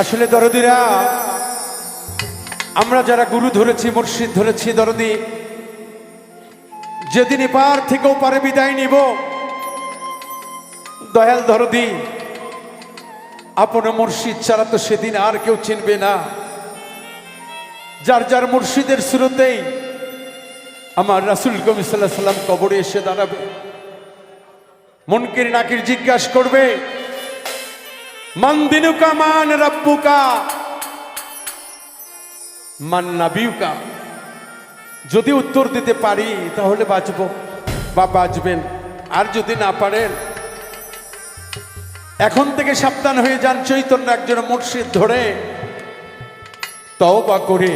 আসলে দরদিরা, আমরা যারা গুরু ধরেছি, মুর্শিদ ধরেছি, দরদি, যেদিন এপার থেকেও পারে বিদায় নিব, দয়াল দরদি, আপন মুর্শিদ ছাড়া তো সেদিন আর কেউ চিনবে না। যার যার মুর্শিদের শুরুতেই আমার রাসুল কবি সাল্লাহ সাল্লাম কবরে এসে দাঁড়াবে। মনকির নাকির জিজ্ঞাসা করবে মান দিনুকা মান রব্বুকা নাবিউকা। যদি উত্তর দিতে পারি, তাহলে বাঁচব, বা বাঁচবেন। আর যদি না পারেন, এখন থেকে সাবধান হয়ে যান চৈতন্য একজন মুর্শিদ ধরে। তওবা করে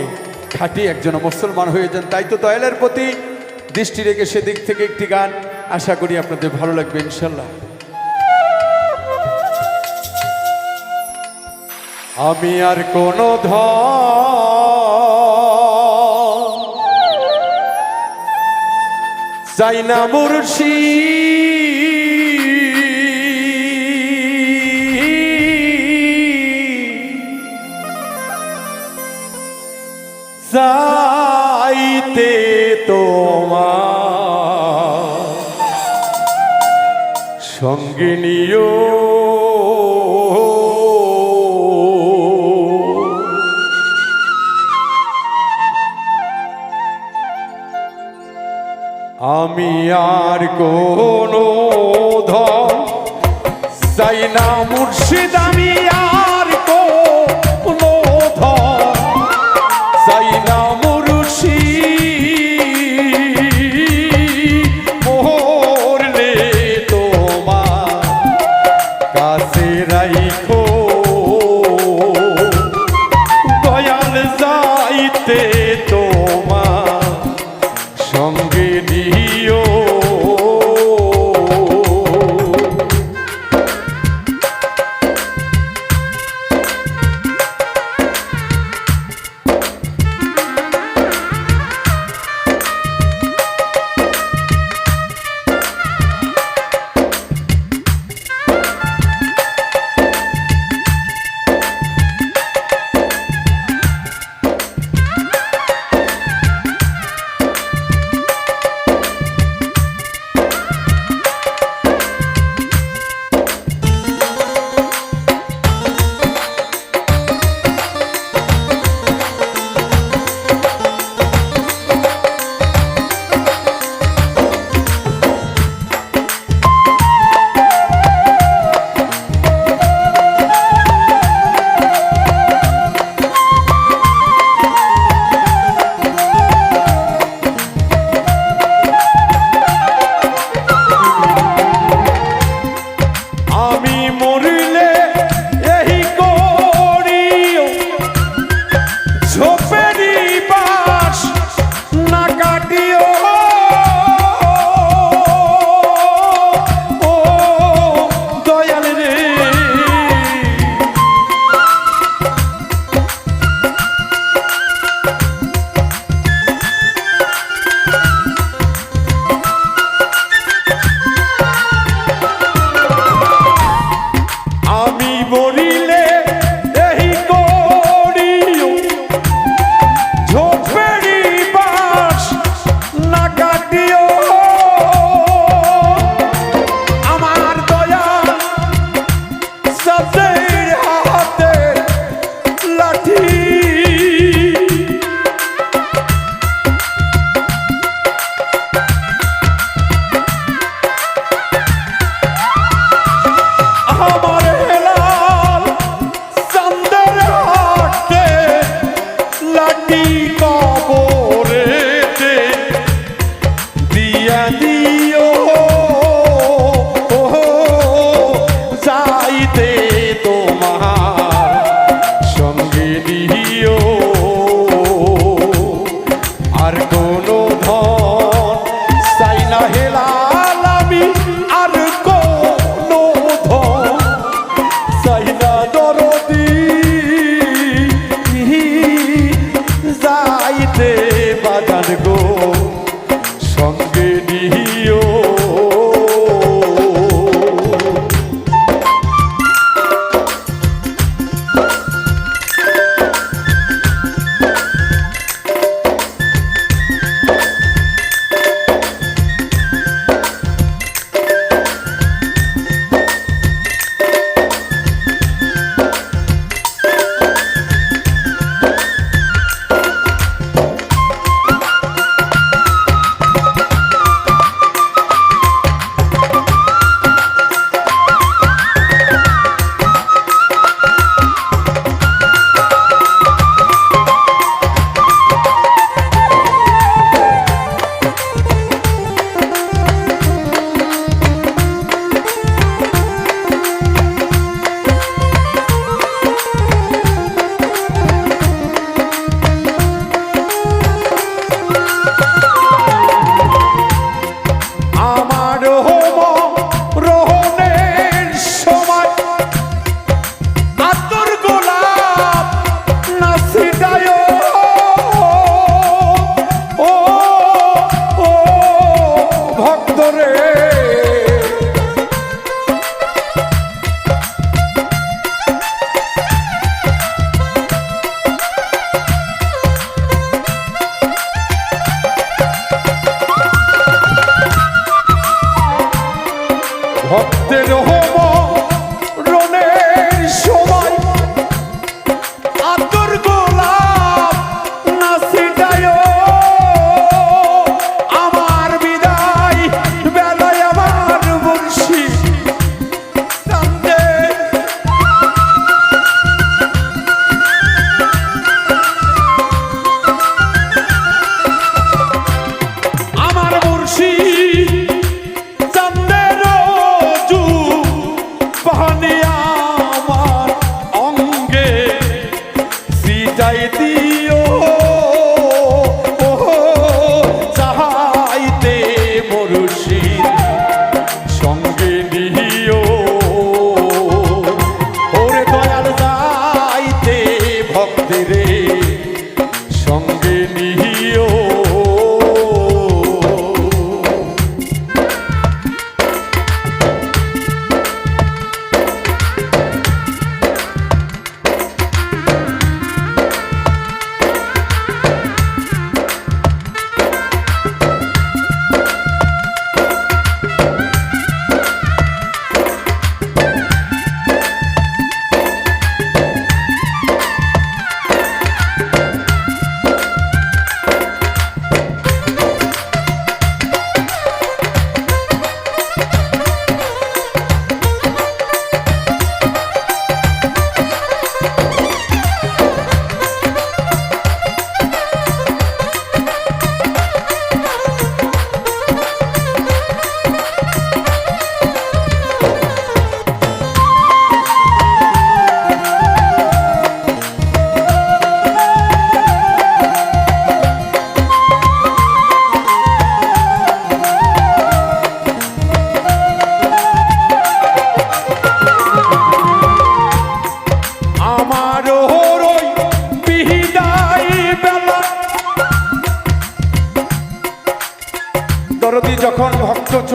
খাটি একজন মুসলমান হয়ে যান। তাই তো দয়ালের প্রতি দৃষ্টি রেখে সেদিক থেকে একটি গান আশা করি আপনাদের ভালো লাগবে, ইনশাল্লাহ। আমি আর কোনো ধন চাই না মুর্শি। চাইতে তোমার সঙ্গে নিও কোনো ধন চাই না মুর্শিদ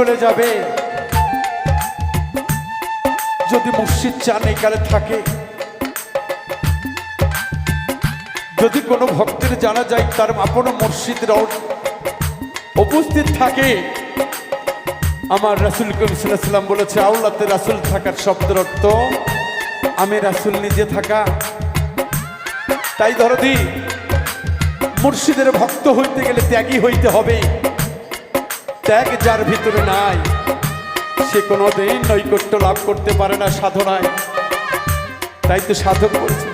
চলে যাবে। যদি মসজিদ চান এখানে থাকে। যদি কোনো ভক্তের জানা যায় তার আপন মসজিদের উপস্থিত থাকে, আমার রাসুল কবিসাল্লাম বলেছে আউলাতে রাসুল থাকার শব্দের অর্থ, আমি রাসুল নিজে থাকা। তাই ধরদি মুর্শিদের ভক্ত হইতে গেলে ত্যাগী হইতে হবে। ত্যাগ যার ভিতরে নাই, সে কোনোদিন নৈকট্য লাভ করতে পারে না সাধনায়। তাই তো সাধক বলছে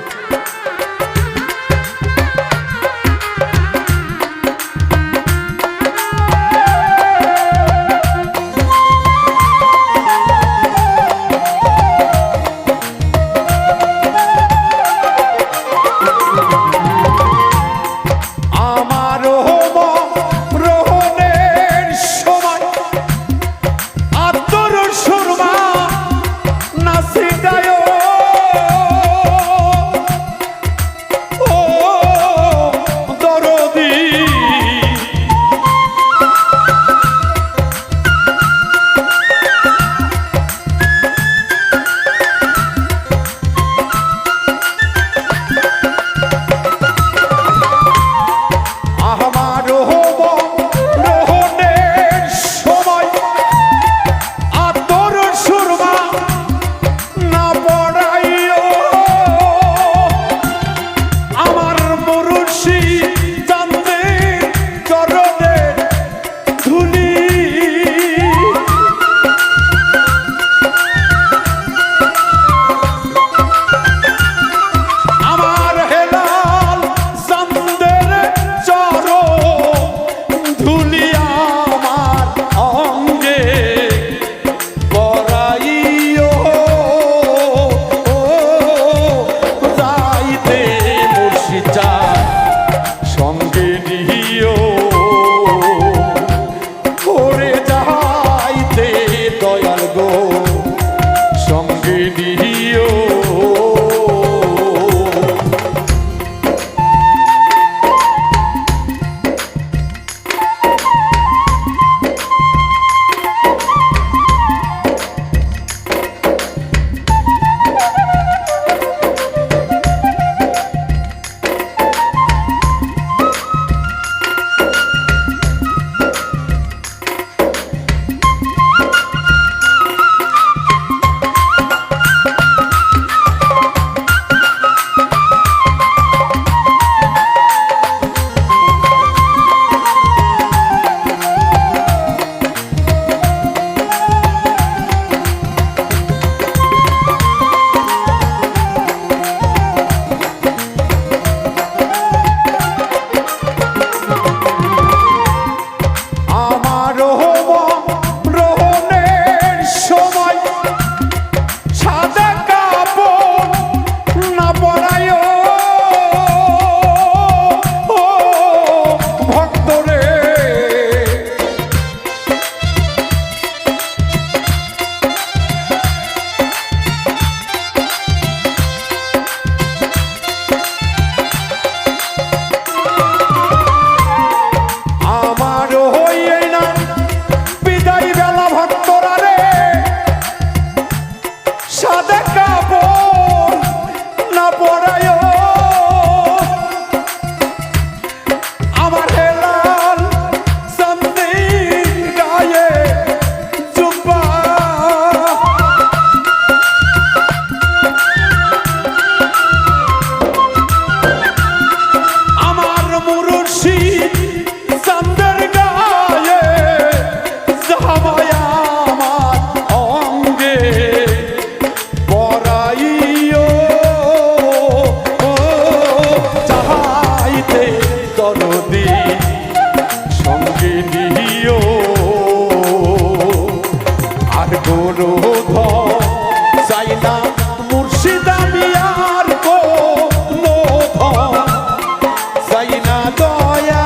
চাই না